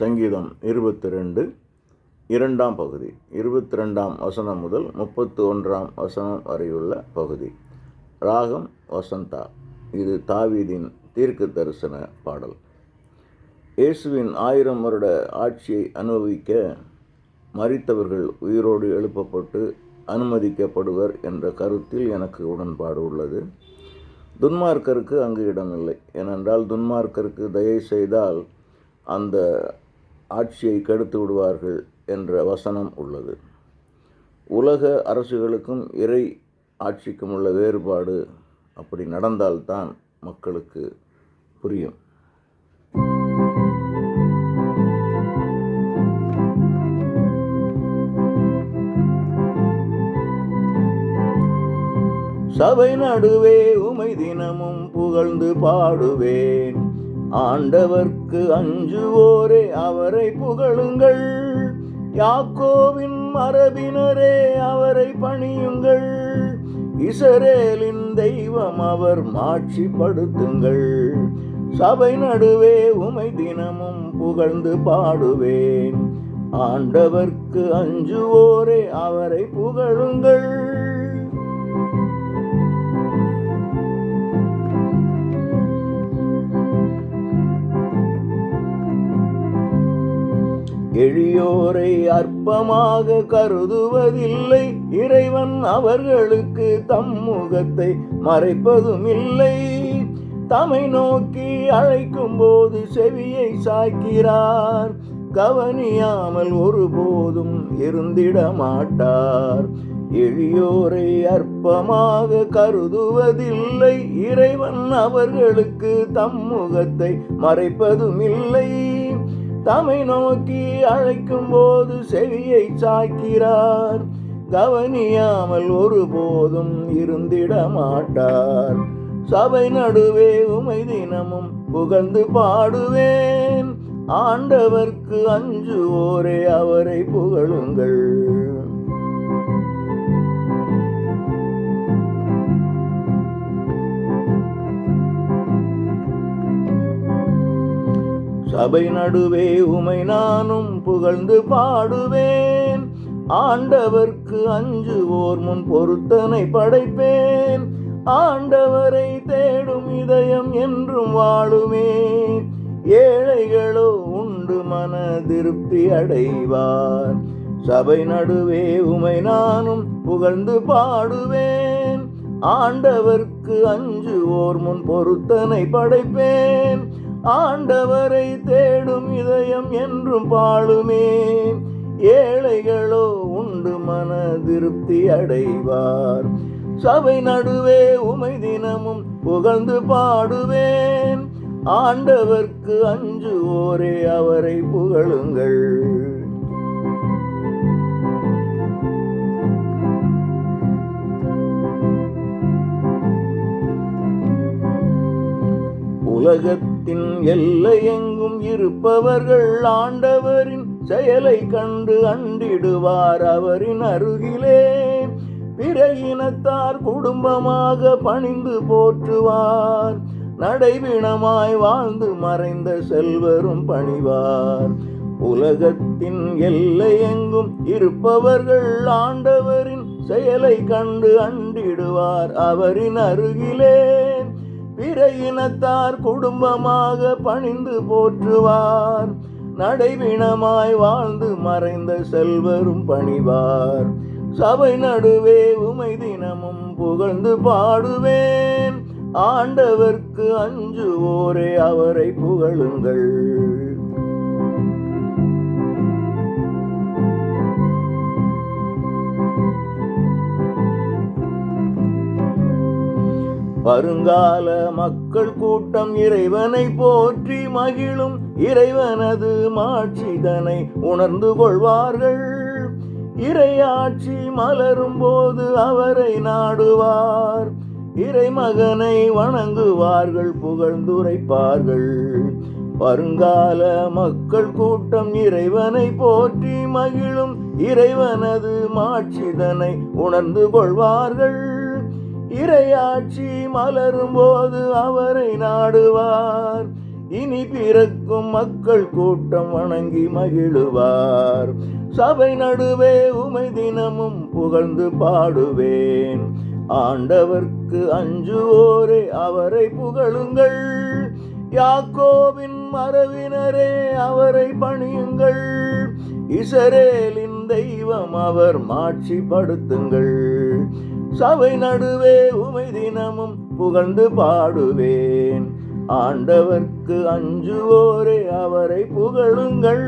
சங்கீதம் இருபத்தி ரெண்டு இரண்டாம் பகுதி. இருபத்தி ரெண்டாம் வசனம் முதல் முப்பத்து ஒன்றாம் வசனம் வரையுள்ள பகுதி. ராகம் வசந்தா. இது தாவீதின் தீர்க்க தரிசன பாடல். இயேசுவின் ஆயிரம் வருட ஆட்சியை அனுபவிக்க மறித்தவர்கள் உயிரோடு எழுப்பப்பட்டு அனுமதிக்கப்படுவர் என்ற கருத்தில் எனக்கு உடன்பாடு உள்ளது. துன்மார்க்கருக்கு அங்கு இடமில்லை. ஏனென்றால் துன்மார்க்கருக்கு தயவு செய்தால் அந்த ஆட்சியை கெடுத்து விடுவார்கள் என்ற வசனம் உள்ளது. உலக அரசுகளுக்கும் இறை ஆட்சிக்கும் உள்ள வேறுபாடு அப்படி நடந்தால்தான் மக்களுக்கு புரியும். சபை நடுவே உமை தினமும் புகழ்ந்து பாடுவேன். ஆண்டவர்க்கு அஞ்சுவோரே அவரை புகழுங்கள். யாக்கோவின் மரபினரே அவரை பணியுங்கள். இசரேலின் தெய்வம் அவர் மாட்சிப்படுத்துங்கள். சபை நடுவே உமை தினமும் புகழ்ந்து பாடுவேன். ஆண்டவர்க்கு அஞ்சுவோரே அவரை புகழுங்கள். எளியோரை அற்பமாக கருதுவதில்லை. இறைவன் அவர்களுக்கு தம் முகத்தை மறைப்பதும் இல்லை தமை நோக்கி அழைக்கும் போது செவியை சாய்க்கிறார். கவனியாமல் ஒருபோதும் இருந்திட மாட்டார். எளியோரை அற்பமாக கருதுவதில்லை. இறைவன் அவர்களுக்கு தம் முகத்தை மறைப்பதும் இல்லை தமை நோக்கி அழைக்கும் போது செவியை சாய்க்கிறார். கவனியாமல் ஒருபோதும் இருந்திட மாட்டார். சபை நடுவே உமை தினமும் புகழ்ந்து பாடுவேன். ஆண்டவர்க்கு அஞ்சுவோரே அவரை புகழுங்கள். சபை நடுவே உமை நானும் புகழ்ந்து பாடுவேன். ஆண்டவர்க்கு அஞ்சுவோர் முன் பொருத்தனை படைப்பேன். ஆண்டவரை தேடும் இதயம் என்றும் வாழுமே. ஏழைகளோ உண்டு மன திருப்தி அடைவார். சபை நடுவே உமை நானும் புகழ்ந்து பாடுவேன். ஆண்டவர்க்கு அஞ்சுவோர் முன் பொருத்தனை படைப்பேன். ஆண்டவரை தேடும் இதயம் என்றும் பாடுமே ஏழைகளோ உண்டு மன திருப்தி அடைவார். சபை நடுவே உமை தினமும் புகழ்ந்து பாடுவேன். ஆண்டவர்க்கு அஞ்சு ஓரே அவரை புகழுங்கள். உலகத்தின் எல்லையெங்கும் இருப்பவர்கள் ஆண்டவரின் செயலை கண்டு அண்டிடுவார் அவரின் அருகிலே. பிற இனத்தார் குடும்பமாக பணிந்து போற்றுவார். நடைவிணமாய் வாழ்ந்து மறைந்த செல்வரும் பணிவார். உலகத்தின் எல்லையெங்கும் இருப்பவர்கள் ஆண்டவரின் செயலை கண்டு அண்டிடுவார் அவரின் அருகிலே. இனத்தார் குடும்பமாக பணிந்து போற்றுவார். நடைவினமாய் வாழ்ந்து மறைந்த செல்வரும் பணிவார். சபை நடுவே உமை தினமும் புகழ்ந்து பாடுவேன். ஆண்டவர்க்கு அஞ்சுவோரே அவரை புகழுங்கள். வருங்கால மக்கள் கூட்டம் இறைவனை போற்றி மகிழும் இறைவனது மாட்சிதனை உணர்ந்து கொள்வார்கள். இறையாட்சி மலரும் போது அவரை நாடுவார். இறைமகனை வணங்குவார்கள் புகழ்ந்துரைப்பார்கள். வருங்கால மக்கள் கூட்டம் இறைவனை போற்றி மகிழும் இறைவனது மாட்சிதனை உணர்ந்து கொள்வார்கள். இறையாட்சி மலரும் போது அவரை நாடுவார். இனி பிறக்கும் மக்கள் கூட்டம் வணங்கி மகிழுவார். சபை நடுவே உமை தினமும் புகழ்ந்து பாடுவேன். ஆண்டவர்க்கு அஞ்சுவோரே அவரை புகழுங்கள். யாக்கோவின் மரவினரே அவரை பணியுங்கள். இசரேலின் தெய்வம் அவர் மாட்சிப்படுத்துங்கள் சபை நடுவே உமை தினமும் புகழ்ந்து பாடுவேன். ஆண்டவர்க்கு அஞ்சுவோரே அவரை புகழுங்கள்.